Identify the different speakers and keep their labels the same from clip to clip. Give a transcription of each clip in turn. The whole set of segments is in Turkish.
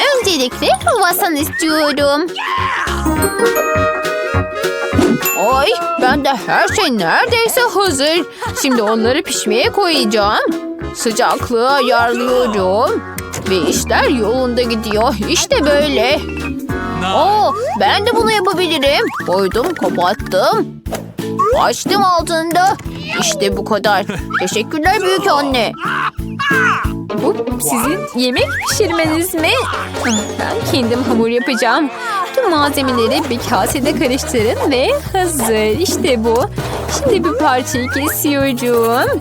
Speaker 1: Öncelikle kruvasan istiyorum.
Speaker 2: Ay bende her şey neredeyse hazır. Şimdi onları pişmeye koyacağım. Sıcaklığı ayarlıyorum. Ve işler yolunda gidiyor. İşte böyle. Oo, ben de bunu yapabilirim. Koydum, kapattım. Açtım altında. İşte bu kadar. Teşekkürler büyük anne. Bu sizin yemek pişirmeniz mi? Ben kendim hamur yapacağım. Tüm malzemeleri bir kasede karıştırın ve hazır. İşte bu. Şimdi bir parçayı kesiyorum.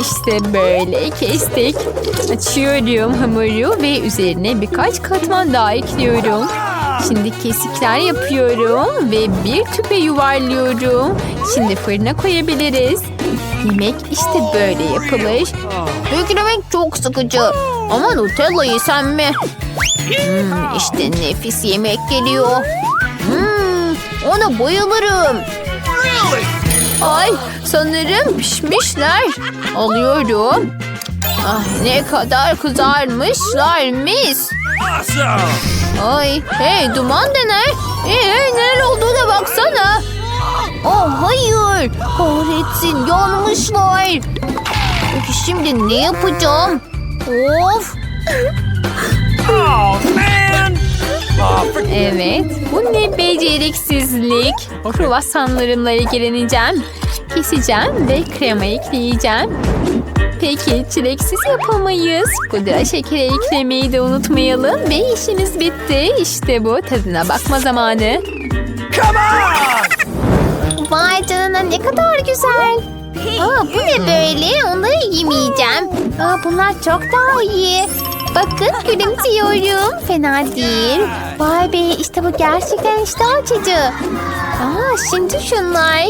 Speaker 2: İşte böyle kestik. Açıyorum hamuru ve üzerine birkaç katman daha ekliyorum. Şimdi kesikler yapıyorum ve bir küpe yuvarlıyorum. Şimdi fırına koyabiliriz. Yemek işte böyle yapılır. Beklemek çok sıkıcı. Ama Nutella yesem mi? Hmm, işte nefis yemek geliyor. Hmm, ona bayılırım. Ay sanırım pişmişler. Alıyorum. Ah, ne kadar kızarmışlar mis. Ay hey duman da ne? Hey neler olduğuna baksana. Oh hayır. Kahretsin yanmışlar. Peki şimdi ne yapacağım? Of. Evet, bu ne beceriksizlik. Kruvasanlarımla ilgileneceğim. Keseceğim ve krema ekleyeceğim. Peki çileksiz yapamayız. Pudra şekeri eklemeyi de unutmayalım ve işimiz bitti. İşte bu tadına bakma zamanı.
Speaker 1: Vay canına ne kadar güzel. Aa, bu ne böyle? Onları yemeyeceğim. Aa, bunlar çok daha iyi. Bakın gülümsüyorum. Fena değil. Vay be işte bu gerçekten iştah açıcı. Aa, şimdi şunlar.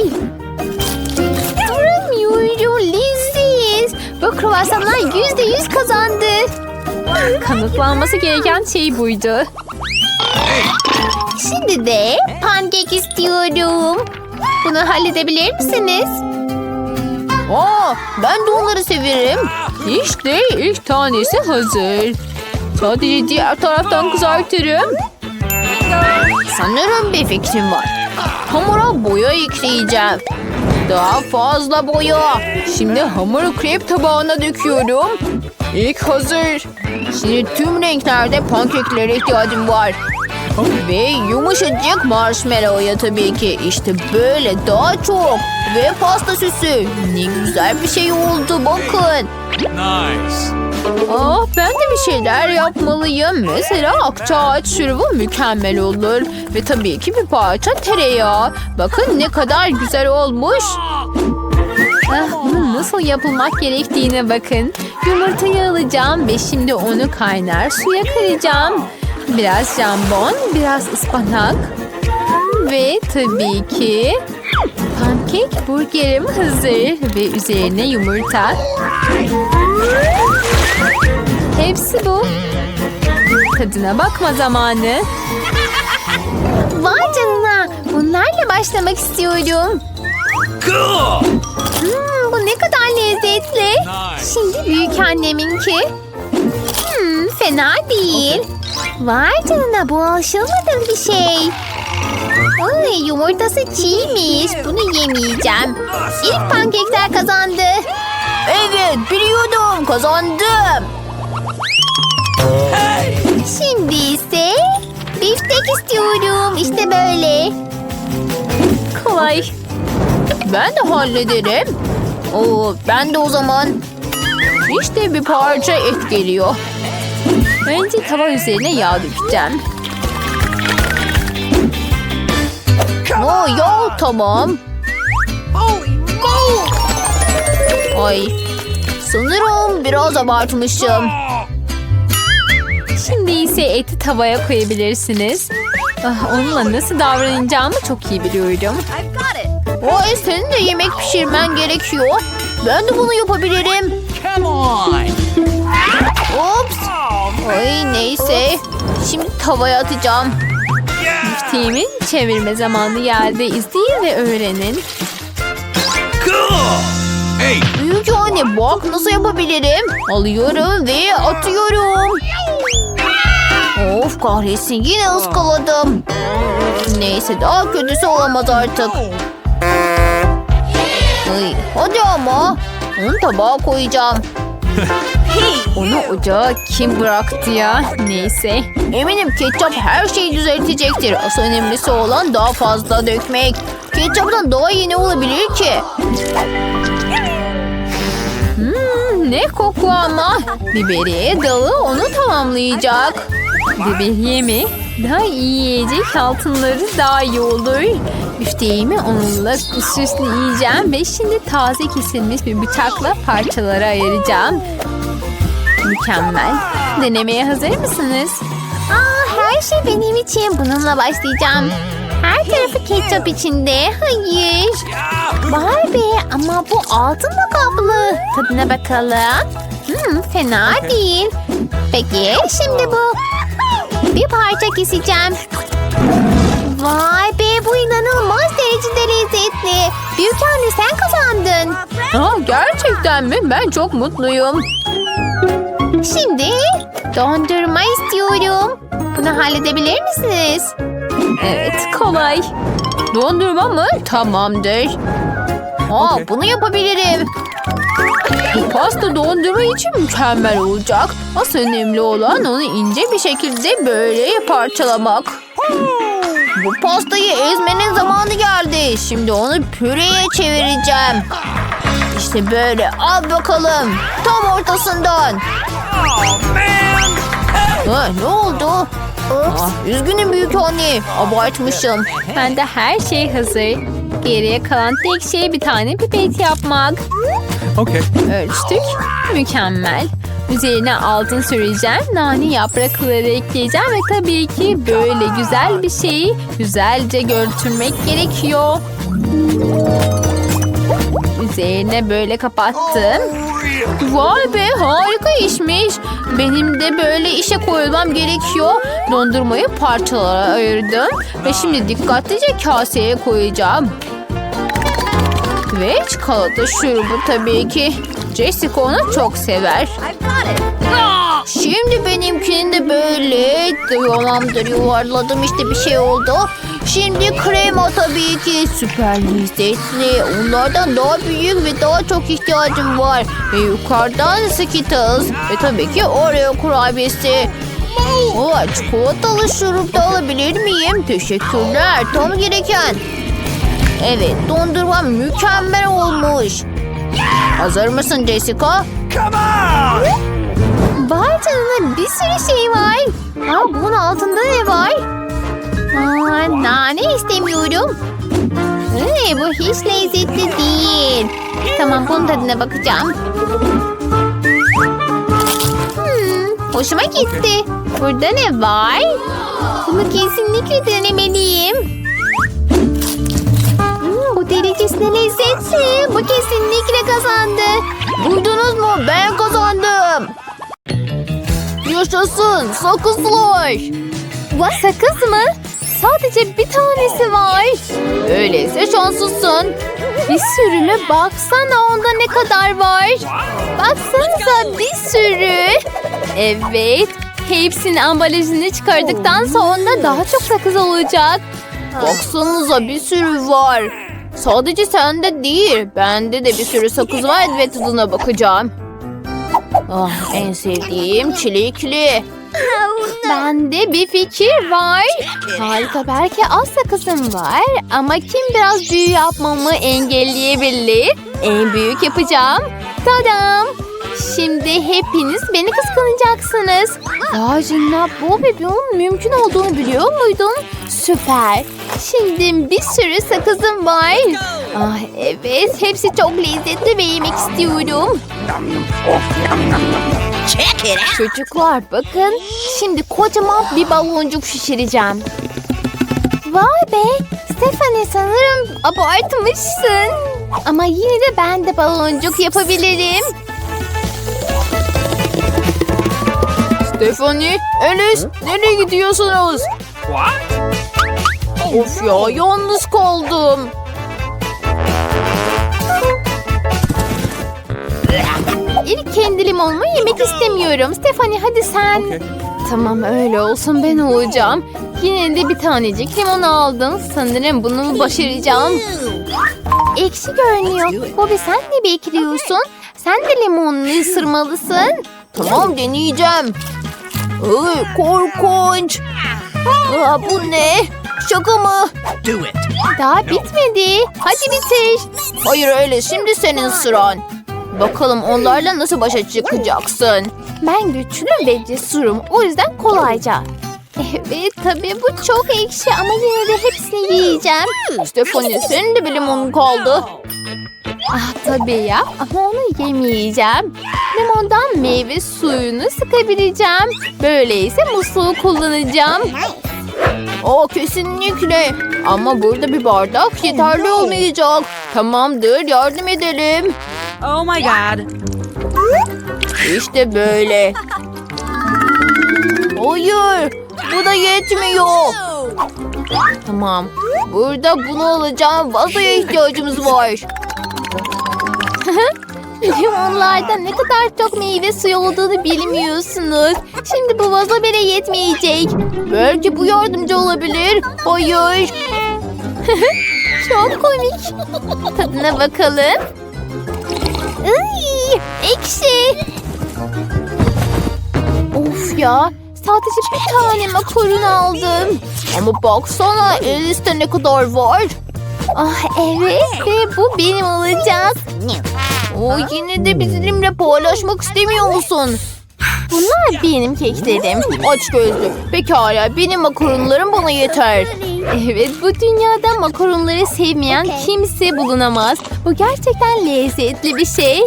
Speaker 1: Duramıyorum. Leziz. Bu kruvasanlar yüzde yüz kazandı.
Speaker 2: Kanıtlanması gereken şey buydu.
Speaker 1: Şimdi de pankek istiyorum. Bunu halledebilir misiniz?
Speaker 2: Aa, ben de onları severim. İşte ilk tanesi hazır. Sadece diğer taraftan kızartırım. Sanırım bir fikrim var. Hamura boya ekleyeceğim. Daha fazla boya. Şimdi hamuru krep tabağına döküyorum. İlk hazır. Şimdi tüm renklerde pankeklere ihtiyacım var. Ve yumuşacık marshmallow'ya tabii ki. İşte böyle daha çok. Ve pasta süsü. Ne güzel bir şey oldu bakın.
Speaker 3: Nice.
Speaker 2: Ah ben de bir şeyler yapmalıyım. Mesela akçaağaç şurubu mükemmel olur. Ve tabii ki bir parça tereyağı. Bakın ne kadar güzel olmuş. Ah, bunun nasıl yapılmak gerektiğine bakın. Yumurtayı alacağım ve şimdi onu kaynar suya kıracağım. Biraz jambon, biraz ıspanak. Ve tabii ki pankek burgerim hazır. Ve üzerine yumurta. Hepsi bu. Tadına bakma zamanı.
Speaker 1: Vay canına. Bunlarla başlamak istiyorum.
Speaker 3: Cool.
Speaker 1: Hmm, bu ne kadar lezzetli.
Speaker 3: Nice.
Speaker 1: Şimdi büyük anneminki. Fena değil. Vay canına bu alışılmadık bir şey. Ay, yumurtası çiğmiş. Bunu yemeyeceğim. İlk pankekler kazandı.
Speaker 2: Evet biliyordum kazandım.
Speaker 1: Şimdi ise biftek istiyorum. İşte böyle.
Speaker 2: Kolay. Ben de hallederim. Oo, ben de o zaman. İşte bir parça et geliyor. Önce tava üzerine yağ dökeceğim. Oo, yağ tamam. Ay, sanırım biraz abartmışım. Şimdi ise eti tavaya koyabilirsiniz. Ah, onunla nasıl davranacağımı çok iyi biliyorum. Ay senin de yemek pişirmen gerekiyor. Ben de bunu yapabilirim.
Speaker 3: Come on.
Speaker 2: Ay neyse. Şimdi tavaya atacağım. Bifteğimin çevirme zamanı geldi. İzleyin ve öğrenin. Büyük anne bak nasıl yapabilirim. Alıyorum ve atıyorum. Of kahretsin yine ıskaladım. Neyse daha kötüsü olamaz artık. Ay, hadi ama. Onu tabağa koyacağım. Onu ocağa kim bıraktı ya? Neyse. Eminim ketçap her şeyi düzeltecektir. Asıl önemlisi olan daha fazla dökmek. Ketçaptan daha iyi ne olabilir ki? Hmm, ne koku ama. Biberiye dalı onu tamamlayacak. Biberiye mi? Daha iyi yiyecek altınları daha iyi olur. Büfteğimi onunla üstüne yiyeceğim ve şimdi taze kesilmiş bir bıçakla parçalara ayıracağım. Mükemmel. Denemeye hazır mısınız?
Speaker 1: Aa, her şey benim için. Bununla başlayacağım. Her tarafı ketçap içinde. Hayır. Var be ama bu altınla kaplı. Tadına bakalım. Hmm, fena değil. Peki şimdi bu. Bir parça keseceğim. Vay be bu inanılmaz derecede lezzetli. Büyük anne sen kazandın.
Speaker 2: Aa, gerçekten mi? Ben çok mutluyum.
Speaker 1: Şimdi dondurma istiyorum. Bunu halledebilir misiniz?
Speaker 2: Evet, kolay. Dondurma mı? Tamamdır. Aa, bunu yapabilirim. Bu pasta dondurma için mükemmel olacak. Asıl önemli olan onu ince bir şekilde böyle parçalamak. Bu pastayı ezmenin zamanı geldi. Şimdi onu püreye çevireceğim. İşte böyle al bakalım. Tam ortasından. Ha, ne oldu? Ah, üzgünüm büyük anne. Abartmışım. Ben de her şey hazır. Geriye kalan tek şey bir tane pipet yapmak.
Speaker 3: Okay.
Speaker 2: Ölçtük. Mükemmel. Üzerine altın süreceğim. Nane yaprakları ekleyeceğim ve tabii ki böyle güzel bir şeyi güzelce götürmek gerekiyor. Üzerine böyle kapattım. Vay be harika işmiş. Benim de böyle işe koyulmam gerekiyor. Dondurmayı parçalara ayırdım. Ve şimdi dikkatlice kaseye koyacağım. Ve çikolata şurubu tabii ki. Jessica onu çok sever. Şimdi benimkini de böyle tamamdır yuvarladım işte bir şey oldu. Şimdi krema tabii ki süper lezzetli. Onlardan daha büyük ve daha çok ihtiyacım var. Ve yukarıdan Skittles ve tabii ki Oreo kurabiyesi. Oo, çikolatalı şurup da alabilir miyim? Teşekkürler. Tam gereken. Evet dondurma mükemmel olmuş. Hazır mısın Jessica?
Speaker 3: Come on!
Speaker 1: Vay canına bir sürü şey var. Aa, bunun altında ne var? Aa, nane istemiyorum. Ee, bu hiç lezzetli değil. Tamam bunun tadına bakacağım. Hmm, hoşuma gitti. Burada ne var? Bunu kesinlikle denemeliyim. Hmm, bu derecesine lezzetli. Bu kesinlikle kazandı.
Speaker 2: Duydunuz mu? Ben kazandım. Yaşasın sakızlar.
Speaker 1: Sakız mı? Sadece bir tanesi var.
Speaker 2: Öyleyse şanslısın.
Speaker 1: Bir sürü mü? Baksana onda ne kadar var. Baksanıza bir sürü. Evet. Hepsinin ambalajını çıkardıktan sonra daha çok sakız olacak.
Speaker 2: Baksanıza bir sürü var. Sadece sende değil. Bende de bir sürü sakız var ve tadına bakacağım. Ah, en sevdiğim çilekli.
Speaker 1: Bende bir fikir var. Harika belki az sakızım var ama kim biraz büyük yapmamı engelleyebilir? En büyük yapacağım. Tadam. Şimdi hepiniz beni kıskanacaksınız. Vajinla bu bebeğin mümkün olduğunu biliyor muydun? Süper. Şimdi bir sürü sakızım var. Ah evet hepsi çok lezzetli ve yemek istiyorum. Çocuklar bakın. Şimdi kocaman bir baloncuk şişireceğim. Vay be. Stephanie sanırım abartmışsın. Ama yine de ben de baloncuk yapabilirim.
Speaker 2: Stephanie, Alice nereye gidiyorsunuz?
Speaker 3: What?
Speaker 2: Of ya yalnız kaldım. değil. Kendi limonumu yemek istemiyorum. Stephanie hadi sen.
Speaker 3: Okay.
Speaker 4: Tamam öyle olsun ben olacağım. Yine de bir tanecik limon aldın. Sanırım bunu başaracağım.
Speaker 2: Ekşi görünüyor. Bobby sen ne bekliyorsun? Sen de limonunu ısırmalısın.
Speaker 4: Tamam deneyeceğim. Ay, korkunç. Aa, bu ne? Şaka mı?
Speaker 3: Do it.
Speaker 2: Daha bitmedi. Hadi bitir.
Speaker 4: Hayır öyle şimdi senin sıran. Bakalım onlarla nasıl başa çıkacaksın?
Speaker 2: Ben güçlü ve cesurum. O yüzden kolayca. Evet tabii bu çok ekşi ama yine de hepsini yiyeceğim.
Speaker 4: Stefani senin de bir limonun kaldı.
Speaker 2: Ah tabii ya ama onu yemeyeceğim. Limondan meyve suyunu sıkabileceğim. Böyleyse musluğu kullanacağım.
Speaker 4: O kesinlikle. Ama burada bir bardak yeterli olmayacak. Tamamdır yardım edelim.
Speaker 5: Oh my god.
Speaker 4: İşte böyle. Hayır. Bu da yetmiyor. Tamam. Burada bunu alacağım. Vazoya ihtiyacımız var.
Speaker 2: Limonlarda ne kadar çok meyve suyu olduğunu bilmiyorsunuz. Şimdi bu vazo bile yetmeyecek.
Speaker 4: Belki bu yardımcı olabilir. Hayır.
Speaker 2: Çok komik. Tadına bakalım. Iy, ekşi. Of ya. Sadece bir tane makaron aldım.
Speaker 4: Ama baksana Elis'te ne kadar var.
Speaker 2: Ah evet ve bu benim olacak.
Speaker 4: O yine de bizimle paylaşmak istemiyor musun?
Speaker 2: Bunlar benim keklerim.
Speaker 4: Aç gözlü. Pekala benim makaronlarım bana yeter.
Speaker 2: Evet bu dünyada makaronları sevmeyen kimse bulunamaz. Bu gerçekten lezzetli bir şey.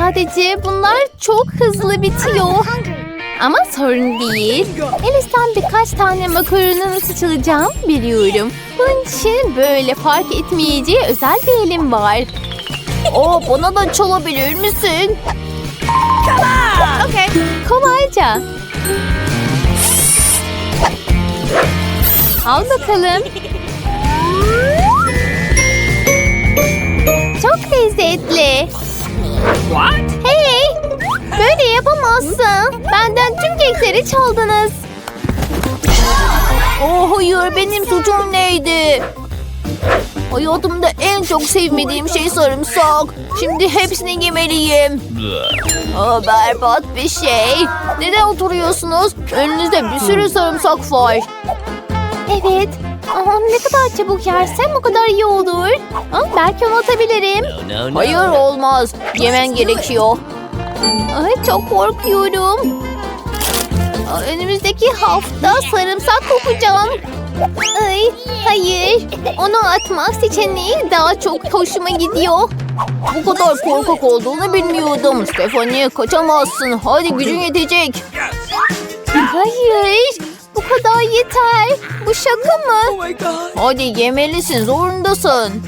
Speaker 2: Sadece bunlar çok hızlı bitiyor. Ama sorun değil. Elis'ten birkaç tane makaronun nasıl çalacağım biliyorum. Bunun için böyle fark etmeyeceği özel bir elim var.
Speaker 4: O bana da çalabilir misin?
Speaker 2: Kolayca. Al bakalım. Çok lezzetli.
Speaker 3: What?
Speaker 2: Hey! Böyle yapamazsın. Benden tüm kekleri çaldınız.
Speaker 4: Oh hayır benim suçum neydi? Hayatımda en çok sevmediğim şey sarımsak. Şimdi hepsini yemeliyim. Aa, berbat bir şey. Neden oturuyorsunuz? Önünüzde bir sürü sarımsak var.
Speaker 2: Evet. Ama ne kadar çabuk yersem o kadar iyi olur. Aa, belki onu atabilirim.
Speaker 4: Hayır olmaz. Yemen gerekiyor.
Speaker 2: Ay, çok korkuyorum. Aa, Önümüzdeki hafta sarımsak kokacağım. Ay, hayır. Onu atmak seçeneği daha çok hoşuma gidiyor.
Speaker 4: Bu kadar korkak olduğunu bilmiyordum. Stefanie kaçamazsın. Hadi gücün yetecek.
Speaker 2: Hayır. Bu kadar yeter. Bu şaka mı?
Speaker 3: Oh.
Speaker 4: Hadi yemelisin zorundasın.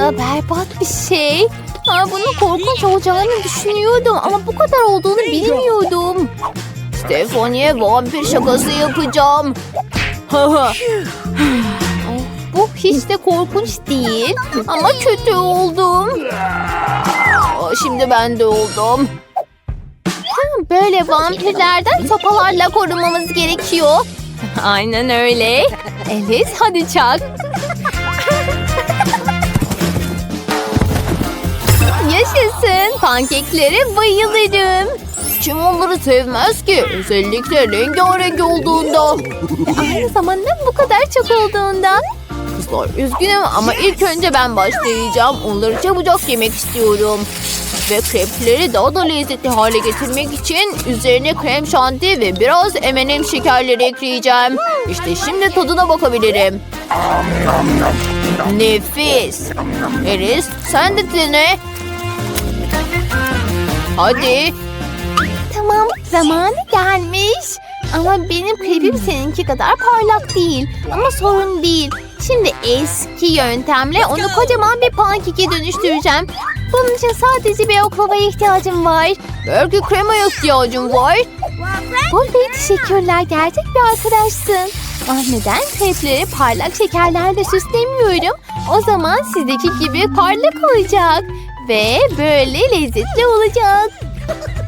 Speaker 2: Aa, berbat bir şey. Aa, bunun korkunç olacağını düşünüyordum ama bu kadar olduğunu bilmiyordum.
Speaker 4: Stefanie vampir şakası yapacağım.
Speaker 2: Bu hiç de korkunç değil ama kötü oldum.
Speaker 4: Şimdi ben de oldum.
Speaker 2: Böyle vampirlerden sopalarla korunmamız gerekiyor. Aynen öyle. Evet hadi çak. Yaşasın. Pankeklere bayılırım.
Speaker 4: Kim onları sevmez ki? Özellikle rengarenk olduğunda.
Speaker 2: Aynı zamanda bu kadar çok olduğundan.
Speaker 4: Kızlar üzgünüm ama ilk önce ben başlayacağım. Onları çabucak yemek istiyorum. Ve krepleri daha da lezzetli hale getirmek için üzerine krem şanti ve biraz M&M şekerleri ekleyeceğim. İşte şimdi tadına bakabilirim. Nefis. Eris sen de dene. Hadi.
Speaker 2: Tamam zamanı gelmiş. Ama benim krepim seninki kadar parlak değil. Ama sorun değil. Şimdi eski yöntemle onu kocaman bir pankeke dönüştüreceğim. Bunun için sadece bir oklavaya ihtiyacım var.
Speaker 4: Belki kremaya ihtiyacım var.
Speaker 2: Bobby teşekkürler. Gerçek bir arkadaşsın. Ah neden krepleri parlak şekerlerle süslemiyorum? O zaman sizdeki gibi parlak olacak. Ve böyle lezzetli olacak.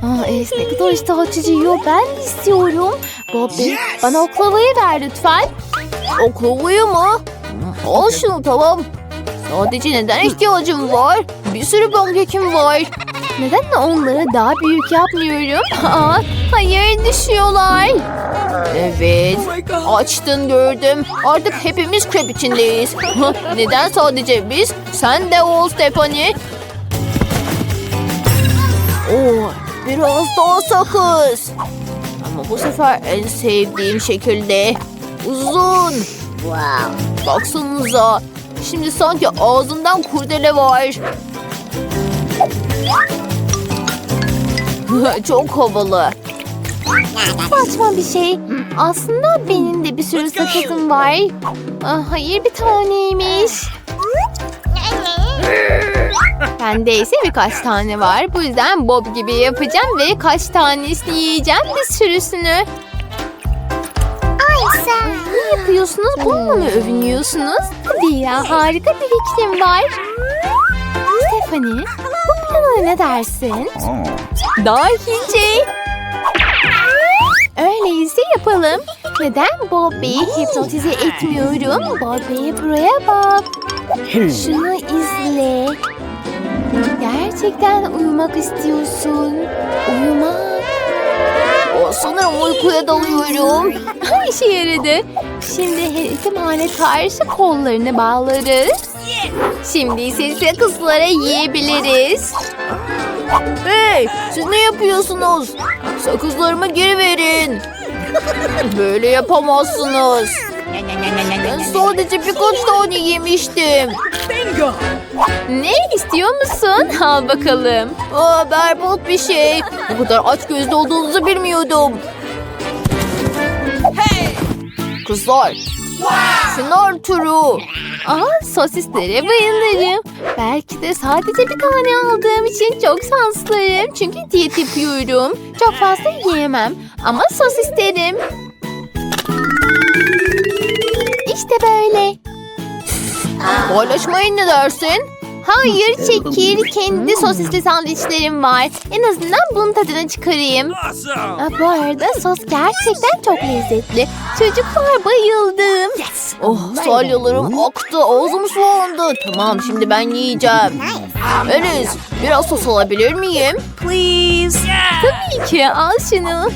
Speaker 2: Aa, evet ne kadar iştah açıcı yiyor. Ben de istiyorum. Bobby bana oklavayı ver lütfen. Oklavayı mı? Al şunu tamam. Sadece neden ihtiyacım var? Bir sürü pankekim var. Neden onları daha büyük yapmıyorum? Aa, hayır düşüyorlar. Evet. Açtın gördüm. Artık hepimiz krep içindeyiz. Neden sadece biz? Sen de ol Stephanie. Oo, biraz daha sakız. Ama bu sefer en sevdiğim şekilde. Uzun. Wow. Baksanıza. Şimdi sanki ağzından kurdele var. Çok havalı. Saçma bir şey. Aslında benim de bir sürü sakızım var. Ah, hayır bir taneymiş. Bende ise birkaç tane var. Bu yüzden Bob gibi yapacağım ve kaç tanesini yiyeceğim bir sürüsünü. Ay sen. Ne yapıyorsunuz? Bununla mı övünüyorsunuz? Hadi ya harika bir fikrim var. Stephanie bu plana ne dersin? Dahice. Öyleyse yapalım. Neden Bobby'yi hipnotize etmiyorum? Bobby buraya bak. Şunu izle. Gerçekten uyumak istiyorsun. Uyumak. O sanırım uykuya dalıyorum. İşe yaradı. Şimdi her ihtimale karşı kollarını bağlarız. Şimdi ise sakızlara yiyebiliriz. Hey siz ne yapıyorsunuz? Sakızlarımı geri verin. Böyle yapamazsınız. Ben sadece birkaç tane yemiştim. Ne istiyor musun? Al bakalım. Aa, berbat bir şey. Bu kadar aç gözlü olduğunuzu bilmiyordum. Kızlar. Şunlar turu. Aa, sosislere bayılırım. Belki de sadece bir tane aldığım için çok şanslıyım. Çünkü diyet yapıyorum. Çok fazla yiyemem. Ama sos isterim. İşte böyle. Paylaşmayın ne dersin? Hayır çekil. Kendi sosisli sandviçlerim var. En azından bunun tadını çıkarayım. Aa, bu arada sos gerçekten çok lezzetli. Çocuklar bayıldım. Oh salyalarım aktı. Ağzım sulandı. Tamam şimdi ben yiyeceğim. Enes biraz sos alabilir miyim? Please. Tabii ki al şunu.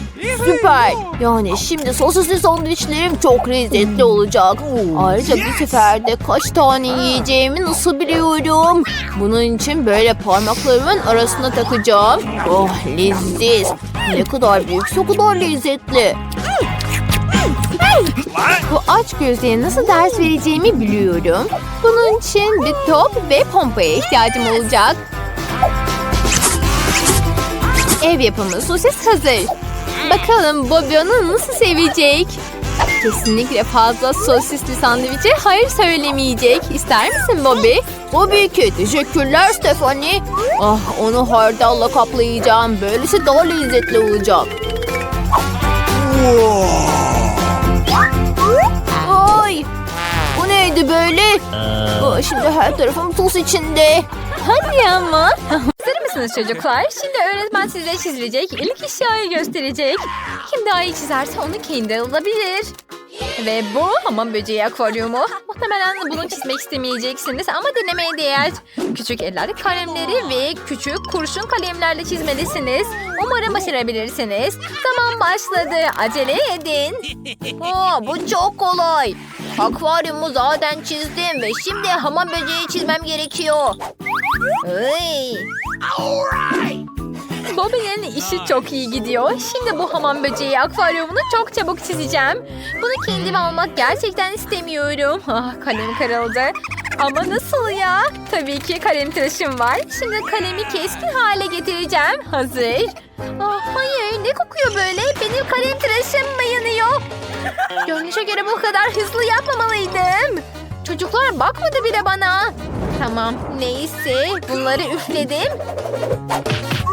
Speaker 2: Süper. Yani şimdi sosisli sandviçlerim çok lezzetli olacak. Ayrıca bir seferde kaç tane yiyeceğimi nasıl biliyorum? Bunun için böyle parmaklarımın arasına takacağım. Oh leziz. Ne kadar büyükse o kadar lezzetli. Bu aç gözlüğe nasıl ders vereceğimi biliyorum. Bunun için bir top ve pompaya ihtiyacım olacak. Ev yapımı sosis hazır. Bakalım Bobby onu nasıl sevecek? Kesinlikle fazla sosisli sandviçe hayır söylemeyecek. İster misin Bobby? Tabii ki. Teşekkürler Stephanie. Ah onu hardalla kaplayacağım. Böylesi daha lezzetli olacak. Ay! Bu neydi böyle? Aa, şimdi her tarafım toz içinde. Hadi ama.
Speaker 6: Mısınız çocuklar? Şimdi öğretmen size çizilecek ilk eşyayı gösterecek. Kim daha iyi çizerse onu kendi alabilir. Ve bu hamam böceği akvaryumu. Muhtemelen bunu çizmek istemeyeceksiniz ama denemeye değer. Küçük ellerde kalemleri ve küçük kurşun kalemlerle çizmelisiniz. Umarım başarabilirsiniz. Zaman başladı. Acele edin. Aa, bu çok kolay. Akvaryumu zaten çizdim ve şimdi hamam böceği çizmem gerekiyor. Ay. Bobby'nin işi çok iyi gidiyor. Şimdi bu hamam böceği akvaryumunu çok çabuk çizeceğim. Bunu kendim almak gerçekten istemiyorum. Ah kalem kırıldı. Ama nasıl ya? Tabii ki kalem tıraşım var. Şimdi kalemi keskin hale getireceğim. Hazır. Ah hayır ne kokuyor böyle? Benim kalem tıraşım mı yanıyor? Görünüşe göre bu kadar hızlı yapmamalıydım. Çocuklar bakmadı bile bana. Tamam neyse bunları üfledim.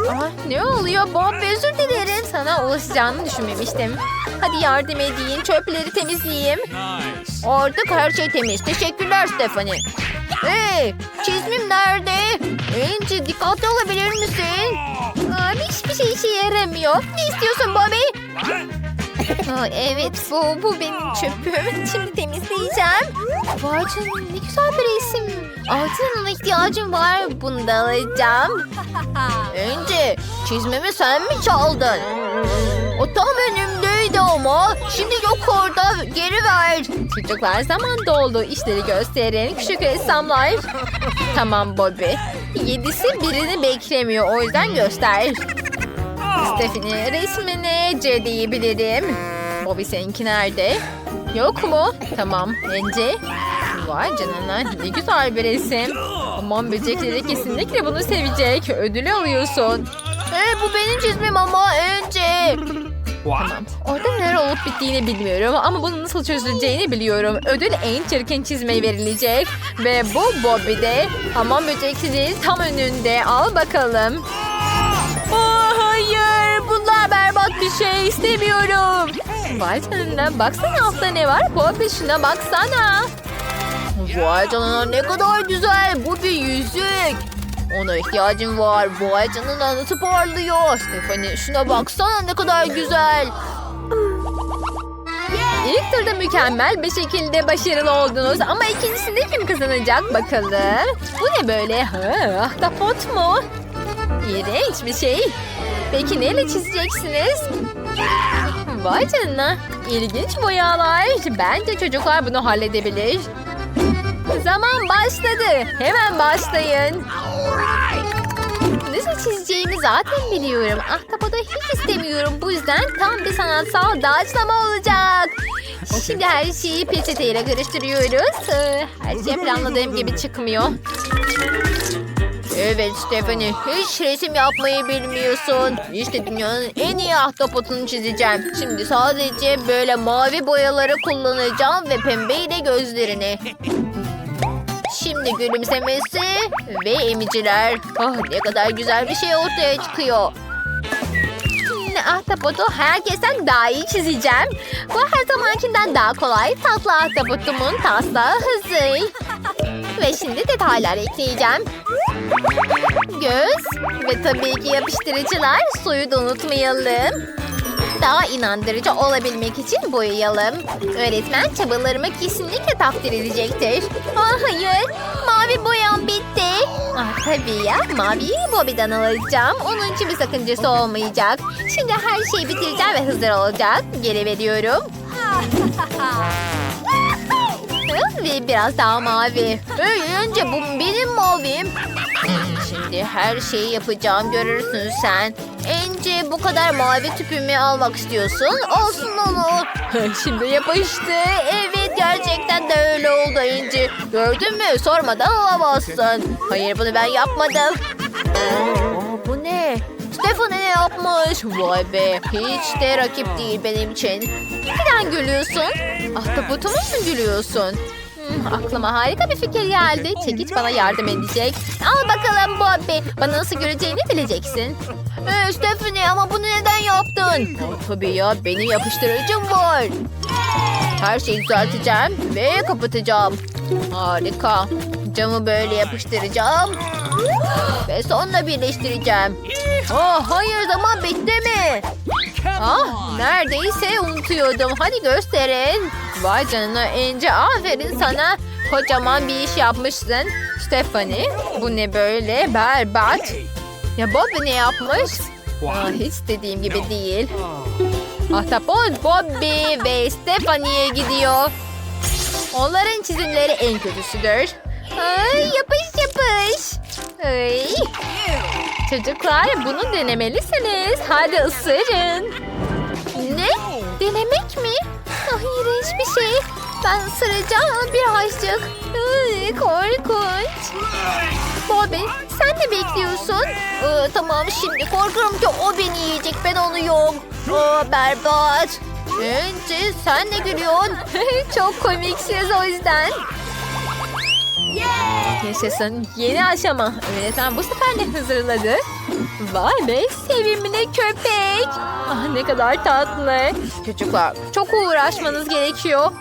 Speaker 6: Aa, ne oluyor Bob? Özür dilerim. Sana ulaşacağını düşünmemiştim. Hadi yardım edeyim. Çöpleri temizleyeyim.
Speaker 3: Nice.
Speaker 6: Artık her şey temiz. Teşekkürler Stephanie.
Speaker 1: Hey, çizmim nerede? Enci dikkatli olabilir misin? Abi hiçbir şey işe yaramıyor. Ne istiyorsun Bobby? Evet bu, bu benim çöpüm. Şimdi temizleyeceğim. Vay ne güzel bir resim. Altına ihtiyacım var. Bunu da alacağım. Önce çizmemi sen mi çaldın? O tam önümdeydi ama. Şimdi yok orada. Geri ver.
Speaker 2: Çocuklar zaman doldu. İşleri gösterin. Küçük ressamlar. tamam Bobby. Yedisi birini beklemiyor. O yüzden göster. Stephanie resmini C diyebilirim. Bobby seninki nerede? Yok mu? Tamam. Ence. Vay canına ne güzel bir resim. Aman böcekleri kesinlikle bunu sevecek. Ödül alıyorsun.
Speaker 1: Ee, bu benim çizmim ama önce.
Speaker 3: What?
Speaker 2: Orada neler olup bittiğini bilmiyorum ama bunun nasıl çözüleceğini biliyorum. Ödül en çirkin çizmeye verilecek. Ve bu Bobby'de hamam böceksizliği tam önünde. Al bakalım. İstemiyorum. Vay canına baksana altta ne var? Bobby şuna baksana.
Speaker 1: Vay canına ne kadar güzel. Bu bir yüzük. Ona ihtiyacım var. Vay canına nasıl parlıyor. Stephanie şuna baksana ne kadar güzel.
Speaker 2: İlk turda mükemmel bir şekilde başarılı oldunuz. Ama ikincisinde kim kazanacak bakalım. Bu ne böyle? Ha, ahtapot mu? İğrenç bir şey. Peki neyle çizeceksiniz? Vay canına. İlginç boyalar. Bence çocuklar bunu halledebilir. Zaman başladı. Hemen başlayın. Nasıl çizeceğimi zaten biliyorum. Ahtapotu hiç istemiyorum. Bu yüzden tam bir sanatsal doğaçlama olacak. Şimdi her şeyi peçeteyle karıştırıyoruz. Her şey planladığım gibi çıkmıyor.
Speaker 1: Evet Stephanie hiç resim yapmayı bilmiyorsun. İşte dünyanın en iyi ahtapotunu çizeceğim. Şimdi sadece böyle mavi boyaları kullanacağım ve pembeyle gözlerini. Şimdi gülümsemesi ve emiciler. Ah ne kadar güzel bir şey ortaya çıkıyor.
Speaker 2: Şimdi ahtapotu herkesten daha iyi çizeceğim. Bu her zamankinden daha kolay. Tatlı ahtapotumun taslağı hazır. Ve şimdi detaylar ekleyeceğim. Göz ve tabii ki yapıştırıcılar. Suyu da unutmayalım. Daha inandırıcı olabilmek için boyayalım. Öğretmen çabalarımı kesinlikle takdir edecektir. Ah hayır, mavi boyam bitti. Ah tabii ya, maviyi Bobby'den alacağım. Onun için bir sakıncası olmayacak. Şimdi her şeyi bitireceğim ve hazır olacak. Geri veriyorum. Ve biraz daha mavi.
Speaker 1: Hey, önce bu benim mavim. Şimdi her şeyi yapacağım görürsün sen. Ence bu kadar mavi tüpümü almak istiyorsun. Olsun onu.
Speaker 2: Şimdi yapıştı.
Speaker 1: Evet gerçekten de öyle oldu Ence. Gördün mü? Sormadan alamazsın. Hayır bunu ben yapmadım. Aa, bu ne? Stephanie ne yapmış? Vay be hiç de rakip değil benim için.
Speaker 2: Neden gülüyorsun? Ahtapotuma mı gülüyorsun? Hmm, aklıma harika bir fikir geldi. Çekiç bana yardım edecek. Al bakalım Bobby. Bana nasıl göreceğini bileceksin.
Speaker 1: Ee, Stephanie ama bunu neden yaptın? Aa, tabii ya benim yapıştırıcım var. Her şeyi düzelteceğim ve kapatacağım. Harika. Camı böyle yapıştıracağım. Ve sonra birleştireceğim. Oh, hayır zaman bitti mi?
Speaker 2: Ah neredeyse unutuyordum. Hadi gösterin. Vay canına Ence aferin sana. Kocaman bir iş yapmışsın. Stephanie bu ne böyle berbat. Ya Bobby ne yapmış? Ah, hiç dediğim gibi değil. Ahtapot Bobby ve Stephanie'ye gidiyor. Onların çizimleri en kötüsüdür. Ay yapış yapış. Ay. Çocuklar bunu denemelisiniz. Hadi ısırın. Ne? Denemek mi? Ah, iğrenç bir şey. Ben ısıracağım birazcık. Ay, korkunç. Bobby sen ne bekliyorsun?
Speaker 1: Ee, tamam şimdi korkuyorum ki o beni yiyecek ben onu yok. Aa, berbat. Ence sen ne gülüyorsun?
Speaker 2: Çok komiksiniz o yüzden. Yaşasın yeni aşama. Öğretmen bu sefer ne hazırladı? Vay be sevimli köpek. Ah ne kadar tatlı. Çocuklar çok uğraşmanız gerekiyor.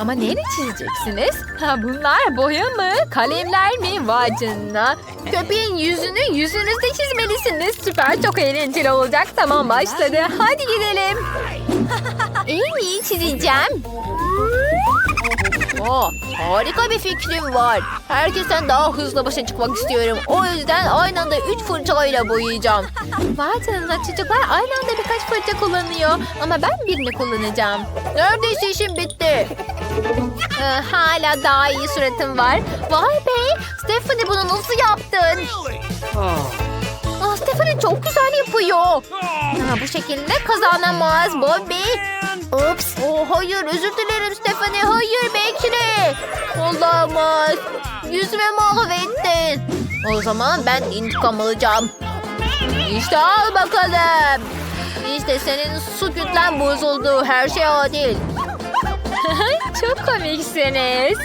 Speaker 2: Ama neyle çizeceksiniz? Ha bunlar boya mı? Kalemler mi? Vay canına. Köpeğin yüzünü yüzünüzde çizmelisiniz. Süper çok eğlenceli olacak. Tamam başladı. Hadi gidelim.
Speaker 1: En iyi çizeceğim.
Speaker 2: Oo, harika bir fikrim var. Herkesten daha hızlı başa çıkmak istiyorum. O yüzden aynı anda üç fırçayla boyayacağım. Vay canına çocuklar aynı anda birkaç fırça kullanıyor. Ama ben birini kullanacağım. Neredeyse işim bitti. Ee, hala daha iyi suratım var. Vay be! Stephanie bunu nasıl yaptın? Aa, Stephanie çok güzel yapıyor. Ha, bu şekilde kazanamaz Bobby. Ups. Oh, hayır özür dilerim Stephanie. Hayır bekle. Olamaz. Yüzümü mahvettin. O zaman ben intikam alacağım. İşte al bakalım. İşte senin su kütlen bozuldu. Her şey adil. Çok komiksiniz.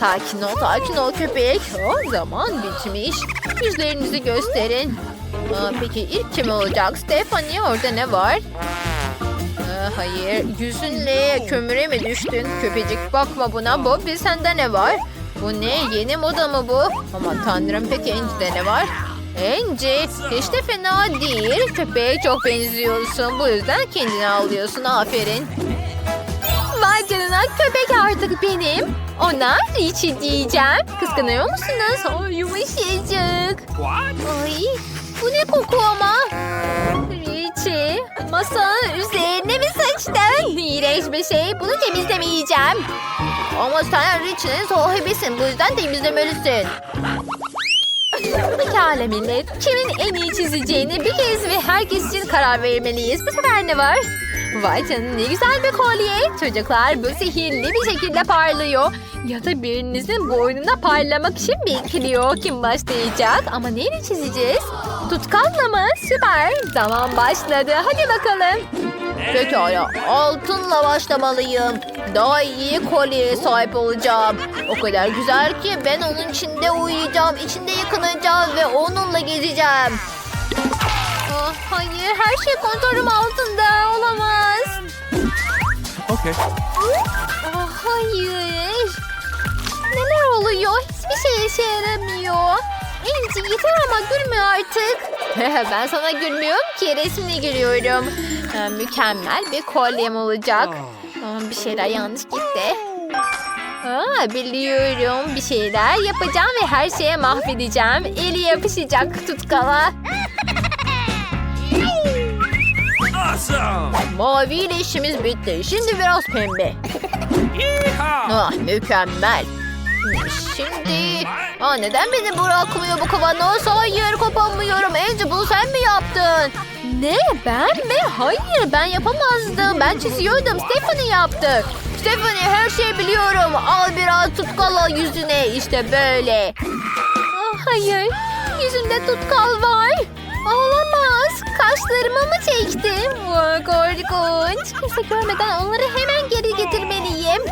Speaker 2: Sakin ol, sakin ol köpek. O zaman bitmiş. Yüzlerinizi gösterin. Aa, peki ilk kim olacak? Stephanie orada ne var? Aa, hayır. Yüzünle kömüre mi düştün? Köpecik bakma buna. Bobby sende ne var? Bu ne? Yeni moda mı bu? Aman tanrım peki Angie'de ne var? Angie hiç de fena değil. Köpeğe çok benziyorsun. Bu yüzden kendini alıyorsun. Aferin. Vay canına köpek artık benim. Ona Richie diyeceğim. Kıskanıyor musunuz? O yumuşacık. Ay bu ne koku ama? Richie masanın üzerine mi sıçtın? İğrenç bir şey. Bunu temizlemeyeceğim. Ama sen Richie'nin sahibisin. Bu yüzden temizlemelisin. Pekala millet. Kimin en iyi çizeceğini bir kez ve herkes için karar vermeliyiz. Bu sefer ne var? Vay canına ne güzel bir kolye. Çocuklar bu sihirli bir şekilde parlıyor. Ya da birinizin boynunda parlamak için bekliyor. Kim başlayacak? Ama neyle çizeceğiz? Tutkanla mı? Süper. Zaman başladı. Hadi bakalım. Pekala. Altınla başlamalıyım. Daha iyi kolyeye sahip olacağım. O kadar güzel ki ben onun içinde uyuyacağım, içinde yıkanacağım ve onunla gezeceğim. Hayır, her şey kontrolüm altında. Olamaz.
Speaker 3: Okay.
Speaker 2: Ah, hayır. Neler oluyor? Hiçbir şey işe yaramıyor. İnci yeter ama gülme artık. ben sana gülmüyorum ki resmini gülüyorum. Ha, mükemmel bir kolyem olacak. Bir şeyler yanlış gitti. Aa, biliyorum bir şeyler yapacağım ve her şeye mahvedeceğim. Eli yapışacak tutkala.
Speaker 3: Awesome.
Speaker 2: Mavi ile işimiz bitti. Şimdi biraz pembe. Ah mükemmel. Şimdi... Aa, neden beni bırakmıyor bu kavanoz? Hayır kopamıyorum. Ence bunu sen mi yaptın? Ne ben mi? Hayır ben yapamazdım. Ben çiziyordum. Stephanie yaptı. Stephanie her şeyi biliyorum. Al biraz tutkala yüzüne. İşte böyle. Ah, hayır. Yüzümde tutkal var. Kaşlarımı mı çektim? Vay korkunç. Kimse görmeden onları hemen geri getirmeliyim.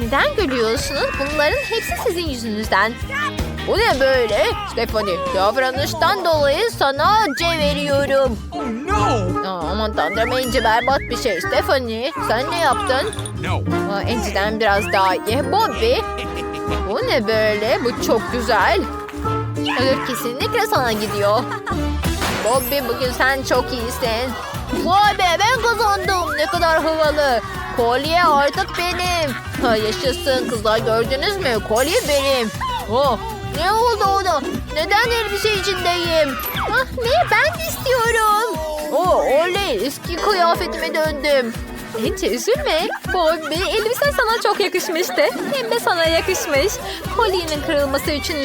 Speaker 2: Neden gülüyorsunuz? Bunların hepsi sizin yüzünüzden. Bu ne böyle? Stephanie, davranıştan dolayı sana C veriyorum.
Speaker 3: Oh no.
Speaker 2: Aa, aman tanrım Angie berbat bir şey. Stephanie, sen ne yaptın?
Speaker 3: No.
Speaker 2: Aa, Angie'den biraz daha iyi. Bobby, bu ne böyle? Bu çok güzel. Ödül kesinlikle sana gidiyor. Bobby bugün sen çok iyisin. Vay be ben kazandım. Ne kadar havalı. Kolye artık benim. Ha, yaşasın kızlar gördünüz mü? Kolye benim. Oh, ne oldu ona? Neden elbise içindeyim? Ah, ne? Ben de istiyorum. Oh, oley. Eski kıyafetime döndüm. Ence üzülme. Bobby elbisen sana çok yakışmıştı. Hem de sana yakışmış. Kolyenin kırılması için